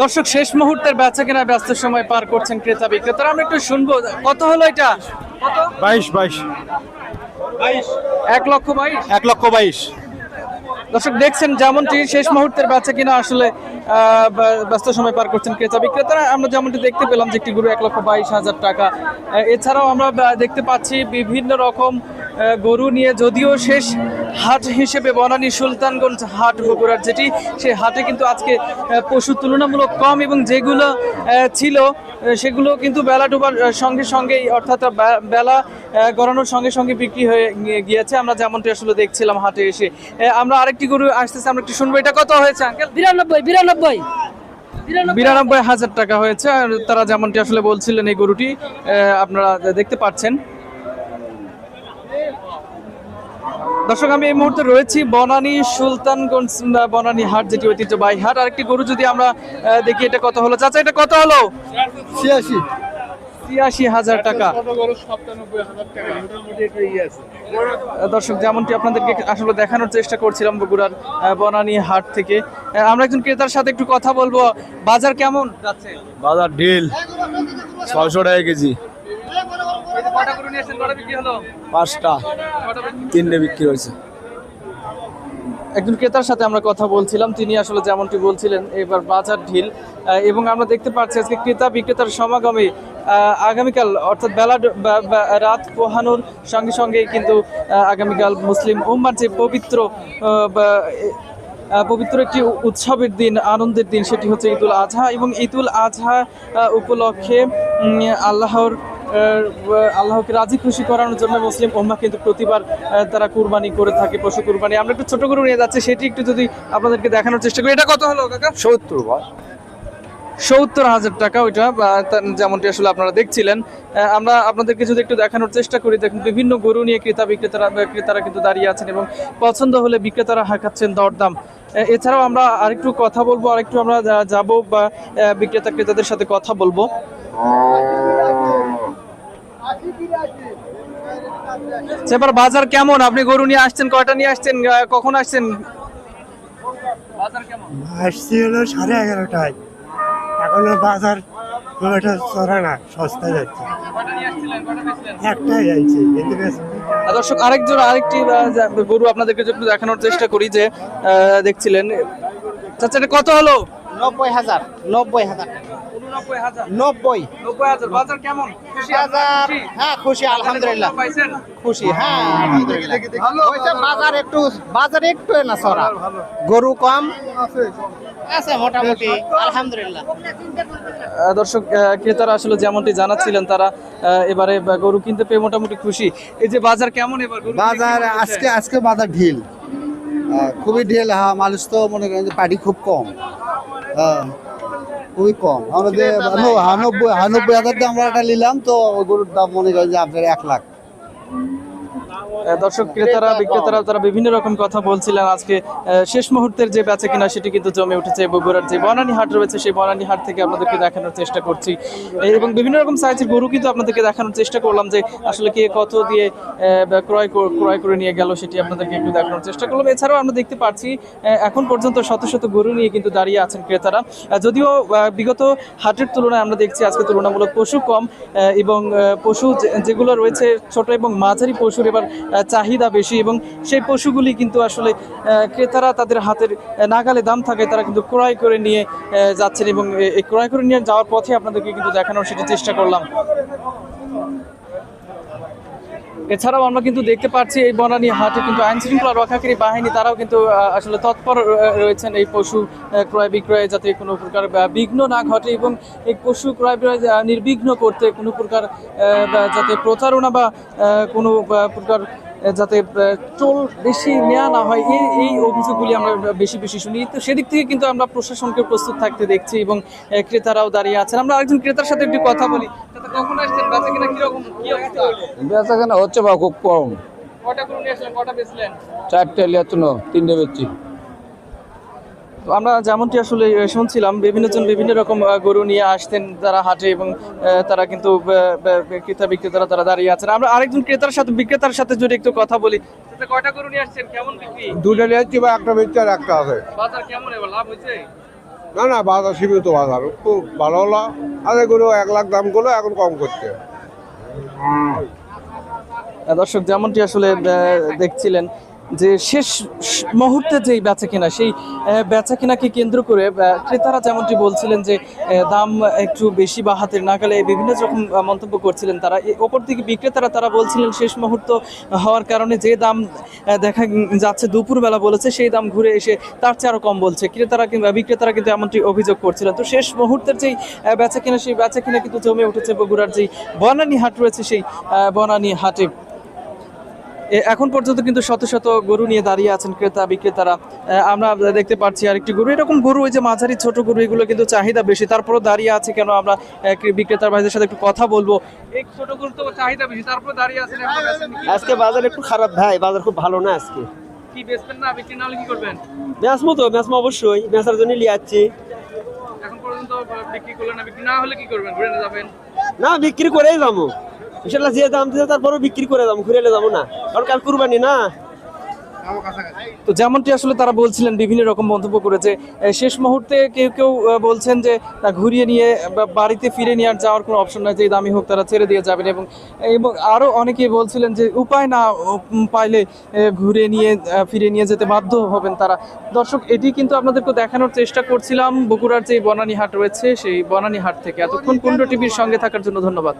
দর্শক শেষ মুহূর্তের বেচা কেনা ব্যস্ত সময় পার করছেন ক্রেতা বিক্রেতারা। আমরা একটু শুনব কত হলো এটা? কত? বাইশ বাইশ। এক লক্ষ বাইশ? এক লক্ষ বাইশ। দর্শক দেখছেন যেমনটি শেষ মুহূর্তের বেচা কিনা আসলে ব্যস্ত সময় পার করছেন ক্রেতা বিক্রেতারা। আমরা যেমনটি দেখতে পেলাম যে একটি গরু এক লক্ষ বাইশ হাজার টাকা। এছাড়াও আমরা দেখতে পাচ্ছি বিভিন্ন রকম গরু নিয়ে যদিও শেষ হাট হিসেবে বনানী সুলতানগঞ্জ হাট বগুড়ার যেটি সেই হাটে কিন্তু আজকে পশু তুলনামূলক কম এবং যেগুলো ছিল সেগুলো কিন্তু বেলা ডোবার সঙ্গে সঙ্গেই অর্থাৎ বেলা গড়ানোর সঙ্গে সঙ্গে বিক্রি হয়ে গিয়েছে। আমরা যেমনটি আসলে দেখছিলাম হাটে এসে। আমরা আরেকটি গরু আসতেছে আমরা একটু শুনব। এটা কত হয়েছে আঙ্কেল বিরানব্বই বিরানব্বই। বিরানব্বই। হাজার টাকা হয়েছে। আর তারা যেমনটি আসলে বলছিলেন এই গরুটি আপনারা দেখতে পাচ্ছেন। দর্শক আমি এই মুহূর্তে রয়েছি বনানী সুলতানগঞ্জ বনানী হাট যেটি ঐতিহ্যবাহী হাট। আরেকটি গরু যদি আমরা দেখি এটা কত হলো। চাচা এটা কত হলো? ছিয়াশি। ছিয়াশি হাজার টাকা। দর্শক যেমনটি আপনাদেরকে আসলে দেখানোর চেষ্টা করছিলাম বগুড়ার বনানী হাট থেকে। আমরা একজন ক্রেতার সাথে একটু কথা বলব। বাজার কেমন যাচ্ছে? বাজার ঢিল। ছয়শো টাকা কেজি কটা গরু নিয়ে এসেছেন কটা বিক্রি হলো পাঁচটা। তিনটে বিক্রি হয়েছে। একজন ক্রেতার সাথে আমরা কথা বলছিলাম তিনি আসলে যেমনটি বলছিলেন এবার বাজার ঢিল এবং আমরা দেখতে পাচ্ছি আজকে ক্রেতা বিক্রেতার সমাগমে আগামীকাল অর্থাৎ বেলা রাত পোহানোর সঙ্গে সঙ্গে কিন্তু আগামীকাল মুসলিম উম্মার যে পবিত্র পবিত্র একটি উৎসবের দিন আনন্দের দিন সেটি হচ্ছে ঈদুল আজহা এবং ঈদুল আজহা উপলক্ষে আল্লাহর আল্লাহকে রাজি খুশি করানোর জন্য মুসলিম উম্মা কিন্তু প্রতিবার তারা কুরবানি করে থাকে পশু কুরবানি। আমরা একটু ছোট করে নিয়ে যাচ্ছি সেটি একটু যদি আপনাদেরকে দেখানোর চেষ্টা করি। এটা কত হলো কাকা? সত্তর সত্তর হাজার টাকা ওইটা যেমনটি আসলে আপনারা দেখছিলেন। আমরা আপনাদেরকে যদি একটু দেখানোর চেষ্টা করি দেখুন বিভিন্ন গরু নিয়ে ক্রেতা বিক্রেতারা ক্রেতারা কিন্তু দাঁড়িয়ে আছেন এবং পছন্দ হলে বিক্রেতারা হাঁকাচ্ছেন দরদাম। এছাড়াও আমরা আরেকটু কথা বলব আরেকটু আমরা যাব বা বিক্রেতা ক্রেতাদের সাথে কথা বলব। সেবার বাজার কেমন? আপনি গরু নিয়ে আসছেন কয়টা নিয়ে আসছেন কখন আসছেন? আসছি হলো সাড়ে এগারোটায়। এখনও বাজার খুব একটা চড়া না সস্তা যাচ্ছে। একটাই যাইছে দর্শক আরেকজন আরেকটি গরু আপনাদেরকে একটু দেখানোর চেষ্টা করি যে দেখছিলেন। চাচা এটা কত হলো? নব্বই হাজার নব্বই হাজার নব্বই বাজার কেমন? খুশি হাজার হ্যাঁ খুশি আলহামদুলিল্লাহ। খুশি হ্যাঁ আলহামদুলিল্লাহ। বাজার একটু বাজার একটু না সরা। গরু কম। আছে। মোটামুটি আলহামদুলিল্লাহ। দর্শক ক্রেতারা আসলে যেমনটি জানাচ্ছিলেন তারা এবারে গরু কিনতে পেয়ে মোটামুটি খুশি। এই যে বাজার কেমন এবার? বাজার আজকে আজকে বাজার ঢিল। খুবই ঢিল হ্যাঁ মানুষ তো মনে করেন যে পার্টি খুব কম। হ্যাঁ খুবই কম। আমরা যে ন- হানব্বই হাজার দিয়ে আমরা একটা নিলাম তো গরুর দাম মনে করেন যে আপনার এক লাখ। দর্শক ক্রেতারা বিক্রেতারা তারা বিভিন্ন রকম কথা বলছিলেন আজকে। শেষ মুহূর্তের যে বেচা কিনা, সেটি কিন্তু জমে উঠেছে বগুড়ার যে বনানী হাট রয়েছে, সেই বনানী হাট থেকে আপনাদেরকে দেখানোর চেষ্টা করছি। এবং বিভিন্ন রকম সাইজের গরু কিন্তু আপনাদেরকে দেখানোর চেষ্টা করলাম যে আসলে কে কত দিয়ে ক্রয় ক্রয় করে নিয়ে গেল, সেটি আপনাদেরকে একটু দেখানোর চেষ্টা করলাম। এছাড়াও আমরা দেখতে পাচ্ছি এখন পর্যন্ত শত শত গরু নিয়ে কিন্তু দাঁড়িয়ে আছেন ক্রেতারা। যদিও বিগত হাটের তুলনায় আমরা দেখছি আজকে তুলনামূলক পশু কম এবং পশু যেগুলো রয়েছে ছোট এবং মাঝারি পশুর, এবার চাহিদা বেশি এবং সেই পশুগুলি কিন্তু আসলে ক্রেতারা তাদের হাতের নাগালে দাম থাকে, তারা কিন্তু ক্রয় করে নিয়ে যাচ্ছেন এবং এই ক্রয় করে নিয়ে যাওয়ার পথে আপনাদেরকে কিন্তু দেখানোর সেটা চেষ্টা করলাম। এছাড়াও আমরা কিন্তু দেখতে পাচ্ছি এই বনানী হাটে কিন্তু আইন শৃঙ্খলা রক্ষাকারী বাহিনী, তারাও কিন্তু আসলে তৎপর রয়েছেন এই পশু ক্রয় বিক্রয়ে যাতে কোনো প্রকার বিঘ্ন না ঘটে এবং এই পশু ক্রয় বিক্রয় নির্বিঘ্ন করতে কোনো প্রকার যাতে প্রতারণা বা কোনো প্রকার যাতে চোল টোল বেশি নেওয়া না হয় এই এই অভিযোগগুলি আমরা বেশি বেশি শুনি। তো সেদিক থেকে কিন্তু আমরা প্রশাসনকে প্রস্তুত থাকতে দেখছি এবং ক্রেতারাও দাঁড়িয়ে আছেন। আমরা আরেকজন ক্রেতার সাথে একটু কথা বলি। কখন আসছেন? বেচা কেনা কীরকম? কি অবস্থা? বেচা কেনা হচ্ছে বা খুব কম। কটা করে নিয়ে আসলেন? কটা বেচলেন? চারটে লিয়াচ্ছ তিনটে বেচছি। আমরা যেমনটি আসলে শুনছিলাম বিভিন্ন জন বিভিন্ন রকম গরু নিয়ে আসতেন তারা হাটে এবং তারা কিন্তু ক্রেতা বিক্রেতারা তারা দাঁড়িয়ে আছেন। আমরা আরেকজন ক্রেতার সাথে বিক্রেতার সাথে যদি একটু কথা বলি কয়টা গরু নিয়ে আসছেন? কেমন বিক্রি? দুটো লিয়াচ্ছি বা একটা বেচছি আর একটা আছে। বাজার কেমন এবার? লাভ হয়েছে? না না বাজার সীমিত বাজার। খুব ভালো হলো। আগে গুলো এক লাখ দাম করল এখন কম করতে দর্শক যেমনটি আসলে দেখছিলেন যে শেষ মুহূর্তে যেই বেচা কিনা, সেই বেচা কিনাকে কেন্দ্র করে ক্রেতারা যেমনটি বলছিলেন যে দাম একটু বেশি বা হাতের নাগালে বিভিন্ন রকম মন্তব্য করছিলেন তারা। ওপর দিকে বিক্রেতারা তারা বলছিলেন শেষ মুহূর্ত হওয়ার কারণে যে দাম দেখা যাচ্ছে দুপুরবেলা বলেছে, সেই দাম ঘুরে এসে তার চেয়ে আরও কম বলছে। ক্রেতারা কিংবা বিক্রেতারা কিন্তু এমনটি অভিযোগ করছিলেন। তো শেষ মুহূর্তের যেই বেচা কিনা, সেই বেচা কিনা কিন্তু জমে উঠেছে বগুড়ার যেই বনানী হাট রয়েছে সেই বনানী হাটে। এখন পর্যন্ত কিন্তু শত শত গরু নিয়ে দাঁড়িয়ে আছেন ক্রেতা বিক্রেতারা। আমরা দেখতে পাচ্ছি আরেকটি গরু। এরকম গরু ওই যে মাঝারি ছোট গরু এগুলো কিন্তু চাহিদা বেশি। তারপরেও দাঁড়িয়ে আছে কেন আমরা বিক্রেতার ভাইদের সাথে একটু কথা বলব। এই ছোট গরু তো চাহিদা বেশি তারপরে দাঁড়িয়ে আছেন এখন বেচেন কি? আজকে বাজার একটু খারাপ ভাই বাজার খুব ভালো না আজকে। কি বেচবেন না বিক্রি না হলে কি করবেন? বেচমো তো বেচমো অবশ্যই বেচার জন্য লিয়ে যাচ্ছি। এখন পর্যন্ত বিক্রি করলেন না বিক্রি না হলে কি করবেন? ঘুরে যাবেন? না বিক্রি করেই যাব। ইনশাল্লাহ যে দাম দিতে তারপরও বিক্রি করে যাব ঘুরে যাব না। কারণ কাল কুরবানি না। তো যেমনটি আসলে তারা বলছিলেন, বিভিন্ন রকম মন্তব্য করেছে। শেষ মুহূর্তে কেউ কেউ বলছেন যে তা ঘুরিয়ে নিয়ে বাড়িতে ফিরে নিয়ে আর যাওয়ার কোনো অপশন নাই, যে দামি হোক তারা ছেড়ে দিয়ে যাবেন। এবং এবং আরও অনেকে বলছিলেন যে, উপায় না পাইলে ঘুরে নিয়ে ফিরে নিয়ে যেতে বাধ্য হবেন তারা। দর্শক, এটি কিন্তু আপনাদেরকে দেখানোর চেষ্টা করছিলাম, বগুড়ার যে বনানী হাট রয়েছে, সেই বনানী হাট থেকে। এতক্ষণ কুণ্ড টিভির সঙ্গে থাকার জন্য ধন্যবাদ।